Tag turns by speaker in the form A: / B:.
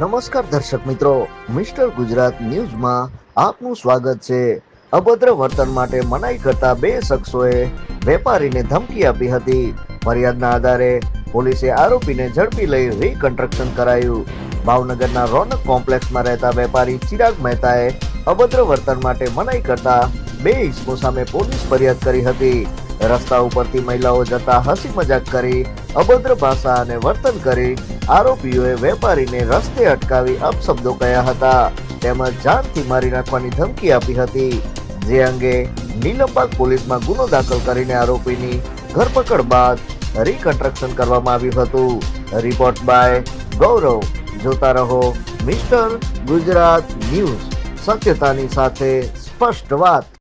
A: નમસ્કાર દર્શક મિત્રો, મિસ્ટર ગુજરાત ન્યૂઝમાં આપનું સ્વાગત છે. અભદ્ર વર્તન માટે મનાઈ કરતા બે શખ્સોએ વેપારીને ધમકી આપી હતી. ફરિયાદના આધારે પોલીસે આરોપીને ઝડપી લઈ રીકન્સ્ટ્રક્શન કરાયું. ભાવનગરના રોનક કોમ્પ્લેક્સમાં રહેતા વેપારી ચિરાગ મહેતાએ અભદ્ર વર્તન માટે મનાઈ કરતા બે ઇસમો સામે પોલીસ ફરિયાદ કરી હતી. રસ્તા ઉપરથી મહિલાઓ જતા હસી મજાક કરી અભદ્ર ભાષા અને વર્તન કરી આરોપીઓએ વેપારીને રસ્તે અટકાવી અપશબ્દો કહ્યા હતા. તેમજ જાનથી મારી નાખવાની ધમકી આપી હતી. જે અંગે નીલમબાગ પોલીસમાં ગુનો દાખલ કરીને આરોપીની ધરપકડ બાદ રીકન્સ્ટ્રક્શન કરવામાં આવ્યું હતું. રિપોર્ટ બાય ગૌરવ જોતા રહો. Mister Gujarat news. સત્યતાની સાથે સ્પષ્ટ વાત.